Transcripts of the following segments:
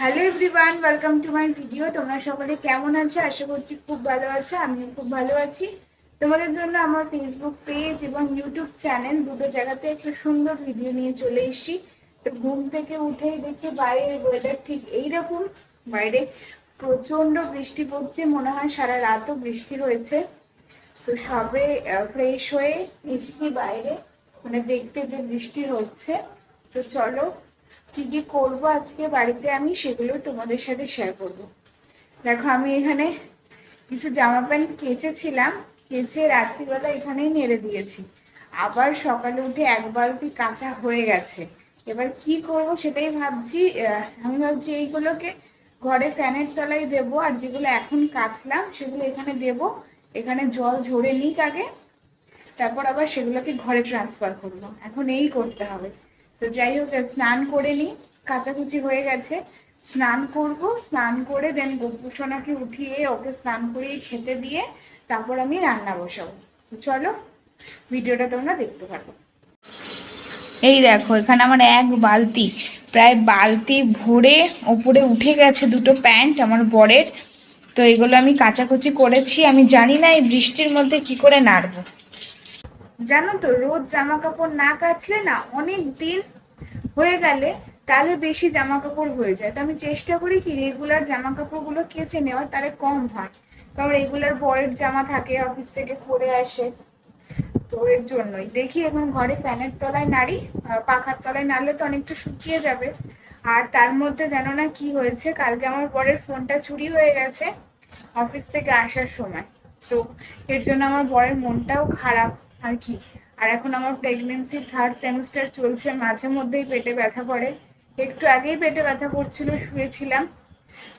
Hello everyone welcome to my video তোমরা সকলে কেমন আছো? আশা করছি খুব ভালো আছো, আমিও খুব ভালো আছি। তোমাদের জন্য আমার ফেসবুক পেজ এবং ইউটিউব চ্যানেল দুটো জায়গাতে একটা সুন্দর ভিডিও নিয়ে চলে এসেছি। তো ঘুম থেকে উঠেই দেখি বাইরের ওয়েদার ঠিক এইরকম। বাইরে প্রচণ্ড বৃষ্টি পড়ছে, মনে হয় সারা রাতও বৃষ্টি রয়েছে। তো সবে ফ্রেশ হয়ে এসছি বাইরে। মানে দেখতে যে বৃষ্টি হচ্ছে। তো চলো কি কি করব আজকে বাড়িতে আমি সেগুলো তোমাদের সাথে শেয়ার করব। দেখো, আমি এখানে কিছু জামা প্যান্ট কেচেছিলাম, কেচে রাত্রিবেলা এখানেই নেড়ে দিয়েছি। আবার সকালে উঠে এক বালতি কাঁচা হয়ে গেছে। এবার কি করব সেটাই ভাবছি আমি ভাবছি এইগুলোকে ঘরে ফ্যানের তলায় দেবো, আর যেগুলো এখন কাচলাম সেগুলো এখানে দেব। এখানে জল ঝরে নিক আগে, তারপর আবার সেগুলোকে ঘরে ট্রান্সফার করব। এখন এই করতে হবে। তো যাই হোক, স্নান করে নিই, কাচাকুচি হয়ে গেছে। স্নান করব, স্নান করে দেন গোপুসোনাকে উঠিয়ে ওকে স্নান করিয়ে খেতে দিয়ে তারপর আমি রান্না বসাবো। চলো, ভিডিওটা তোমরা দেখতে পারো এই দেখো, এখানে আমার এক বালতি, প্রায় বালতি ভরে ওপরে উঠে গেছে দুটো প্যান্ট আমার বরের। তো এগুলো আমি কাচাকুচি করেছি, আমি জানি না এই বৃষ্টির মধ্যে কি করে নাড়বো। জানো তো, রোজ জামা কাপড় না কাচলে না অনেক দিন হয়ে গেলে তাহলে বেশি জামা কাপড় হয়ে যায়। তো আমি চেষ্টা করি কি রেগুলার জামা কাপড়গুলো কেচে নেওয়ার, তাহলে কম হয়। কারণ রেগুলার বরের জামা থাকে অফিস থেকে পরে আসে। তো এর জন্যই। দেখি এখন ঘরে ফ্যানের তলায় নাড়ি পাখার তলায় নাড়লে তো অনেকটা শুকিয়ে যাবে। আর তার মধ্যে জানো না কি হয়েছে, কালকে আমার বরের ফোনটা চুরি হয়ে গেছে অফিস থেকে আসার সময়। তো এর জন্য আমার বরের মনটাও খারাপ। আর কি? আর এখন আমার প্রেগনেন্সি থার্ড সেমিস্টার চলছে, মাঝে মধ্যেই পেটে ব্যথা করে। একটু আগেই পেটে ব্যথা করছিল, শুয়েছিলাম।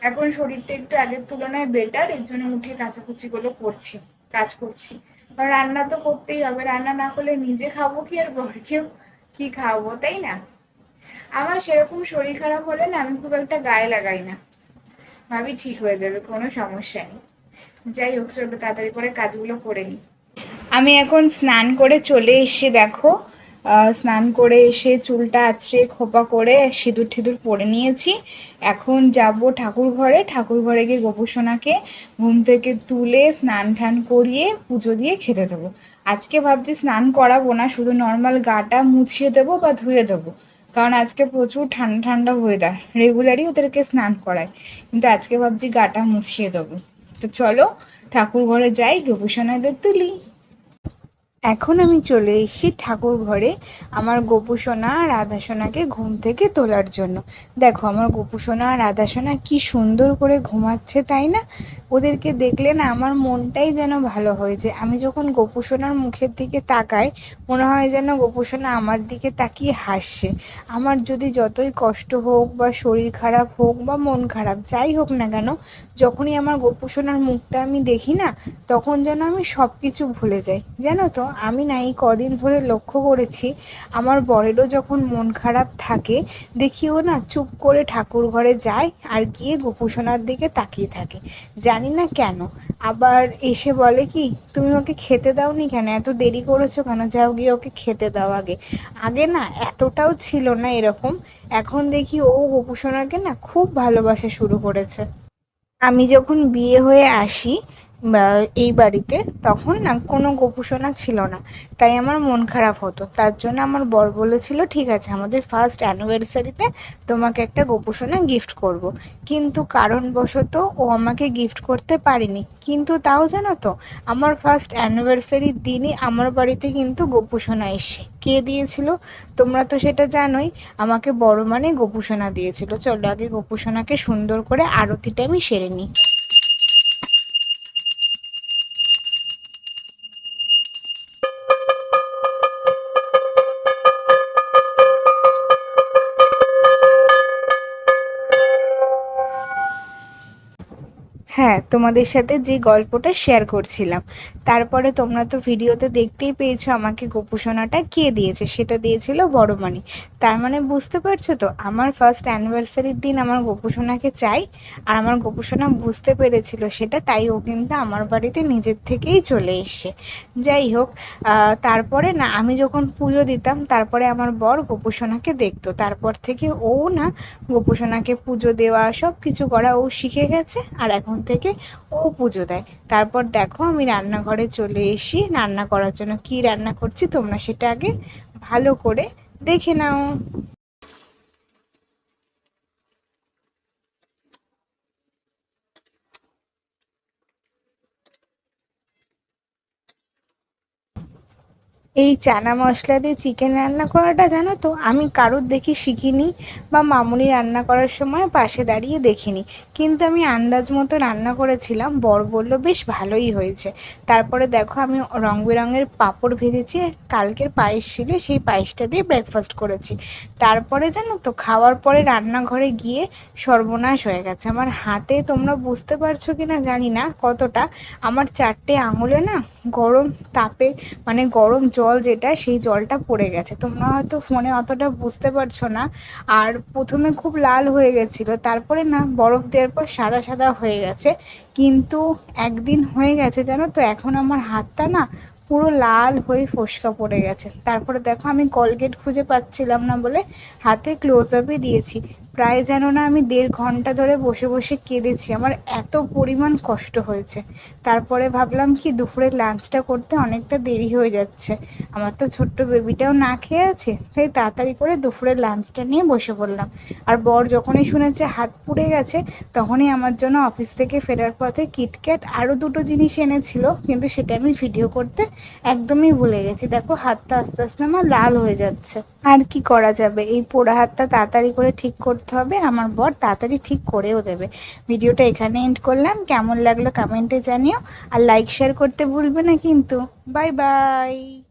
এখন শরীরটা একটু আগের তুলনায় বেটার এর জন্য উঠে কাচাকুচিগুলো করছি, কাজ করছি। রান্না তো করতেই হবে, রান্না না করলে নিজে খাব কি আর বরকেও কি খাওয়াবো, তাই না? আমার সেরকম শরীর খারাপ হলে না, আমি খুব একটা গায়ে লাগাই না। ভাবি ঠিক হয়ে যাবে, কোনো সমস্যা নেই। যাই হোক, চলো তাড়াতাড়ি করে কাজগুলো করে নিই। আমি এখন স্নান করে চলে এসে দেখো স্নান করে এসে চুলটা আছড়ে খোপা করে সিঁদুর ঠিদুর পরে নিয়েছি। এখন যাব ঠাকুর ঘরে ঠাকুর ঘরে গিয়ে গোপুসোনাকে ঘুম থেকে তুলে স্নান টান করিয়ে পুজো দিয়ে খেতে দেবো। আজকে ভাবছি স্নান করাবো না, শুধু নর্মাল গাটা মুছিয়ে দেবো বা ধুয়ে দেবো। কারণ আজকে প্রচুর ঠান্ডা ঠান্ডা ওয়েদার রেগুলারই ওদেরকে স্নান করায় কিন্তু আজকে ভাবছি গাটা মুছিয়ে দেবো। তো চলো ঠাকুর ঘরে যাই, গোপুসোনাদের তুলি। এখন আমি চলে এসেছি ঠাকুর ঘরে আমার গোপুসোনা আর রাধাসোনাকে ঘুম থেকে তোলার জন্য। দেখো, আমার গোপুসোনা আর রাধাসোনা কি সুন্দর করে ঘুমাচ্ছে, তাই না? ওদেরকে দেখলে না আমার মনটাই যেন ভালো হয়ে যায় আমি যখন গোপুসোনার মুখের দিকে তাকাই, মনে হয় যেন গোপুসোনা আমার দিকে তাকিয়ে হাসছে। আমার যদি যতই কষ্ট হোক বা শরীর খারাপ হোক বা মন খারাপ, যাই হোক না কেন, যখনই আমার গোপুসোনার মুখটা আমি দেখি না, তখন যেন আমি সব কিছু ভুলে যাই। জানো তো আমি না এই কদিন ধরে লক্ষ্য করেছি, আমার বরেরও যখন মন খারাপ থাকে, দেখি ও না চুপ করে ঠাকুর ঘরে যায় আর গিয়ে গোপুসোনার দিকে তাকিয়ে থাকে। জানি না কেন। আবার এসে বলে কি, তুমি ওকে খেতে দাওনি কেন? এত দেরি করেছ কেন? যাও গিয়ে ওকে খেতে দাও আগে। আগে না এতটাও ছিল না এরকম। এখন দেখি ও গোপুসোনাকে না খুব ভালোবাসা শুরু করেছে। আমি যখন বিয়ে হয়ে আসি এই বাড়িতে, তখন না কোনো গোপুসোনা ছিল না। তাই আমার মন খারাপ হতো। তার জন্য আমার বর বলেছিল, ঠিক আছে, আমাদের ফার্স্ট অ্যানিভার্সারিতে তোমাকে একটা গোপুসোনা গিফট করব। কিন্তু কারণবশত ও আমাকে গিফট করতে পারেনি। কিন্তু তাও জানো তো, আমার ফার্স্ট অ্যানিভার্সারির দিনই আমার বাড়িতে কিন্তু গোপুসোনা এসে কে দিয়েছিল। তোমরা তো সেটা জানোই, আমাকে বড় মানে গোপুসোনা দিয়েছিল। চলো আগে গোপুসোনাকে সুন্দর করে আরতিটা আমি সেরে নিই। হ্যাঁ তোমাদের সাথে যে গল্পটা শেয়ার করছিলাম। তারপরে তোমরা তো ভিডিওতে দেখতেই পেয়েছ আমাকে গোপুসোনাটা কে দিয়েছে, সেটা দিয়েছিল বড়মানি। তার মানে বুঝতে পারছ তো, আমার ফার্স্ট অ্যানিভার্সারির দিন আমার গোপুসোনাকে চাই, আর আমার গোপুসোনা বুঝতে পেরেছিল সেটা, তাই ও কিন্তু আমার বাড়িতে নিজের থেকেই চলে এসছে। যাই হোক তারপরে না, আমি যখন পুজো দিতাম, তারপরে আমার বর গোপুসোনাকে দেখতো। তারপর থেকে ও না গোপুসোনাকে পুজো দেওয়া সব কিছু করা ও শিখে গেছে, আর এখন থেকে ও পুজো দেয়। তারপর দেখো আমি রান্নাঘরে চলে এসি রান্না করার জন্য কি রান্না করছি, তোমরা সেটা আগে ভালো করে দেখে নাও। এই চানা মশলা দিয়ে চিকেন রান্না করাটা জানো তো? আমি কারোর দেখি শিখিনি বা মামুনি রান্না করার সময় পাশে দাঁড়িয়ে দেখিনি। কিন্তু আমি আন্দাজ মতো রান্না করেছিলাম, বর বলল, বেশ ভালোই হয়েছে। তারপরে দেখো আমি রং বেরঙের পাঁপড় ভেজেছি, কালকের পায়েস ছিল, সেই পায়েসটা দিয়ে ব্রেকফাস্ট করেছি। তারপরে জানো তো, খাওয়ার পরে রান্নাঘরে গিয়ে সর্বনাশ হয়ে গেছে। আমার হাতে তোমরা বুঝতে পারছ কি না জানি না কতটা। আমার চারটে আঙুলে না গরম তাপে মানে গরম জল যেটা, সেই জলটা পড়ে গেছে। তোমরা হয়তো ফোনে অতটা বুঝতে পারছ না। আর প্রথমে খুব লাল হয়ে গেছিল, তারপরে না বরফ দেওয়ার পর সাদা সাদা হয়ে গেছে। কিন্তু একদিন হয়ে গেছে জানো তো, এখন আমার হাতটা না পুরো লাল হয়ে ফোসকা পড়ে গেছে। তারপরে দেখো আমি কলগেট খুঁজে পাচ্ছিলাম না বলে হাতে ক্লোজ আপই দিয়েছি। প্রায় যেন না আমি দেড় ঘণ্টা ধরে বসে বসে কেঁদেছি। আমার এত পরিমাণ কষ্ট হয়েছে। তারপরে ভাবলাম কি দুপুরের লাঞ্চটা করতে অনেকটা দেরি হয়ে যাচ্ছে। আমার তো ছোট্ট বেবিটাও না খেয়ে আছে, তাই তাড়াতাড়ি করে দুপুরের লাঞ্চটা নিয়ে বসে পড়লাম। আর বর যখনই শুনেছে হাত পুড়ে গেছে, তখনই আমার জন্য অফিস থেকে ফেরার পথে কিটক্যাট আরও দুটো জিনিস এনেছিল, কিন্তু সেটা আমি ভিডিও করতে একদমই ভুলে গেছি। দেখো, হাতটা আস্তে আস্তে আমার লাল হয়ে যাচ্ছে। আর কি করা যাবে? এই পোড়া হাতটা তাড়াতাড়ি করে ঠিক করতে হবে। আমার বর তাড়াতাড়ি ঠিক করেও দেবে। ভিডিওটা এখানে এন্ড করলাম। কেমন লাগল কমেন্টে জানিও। আর লাইক শেয়ার করতে ভুলবে না কিন্তু। Bye bye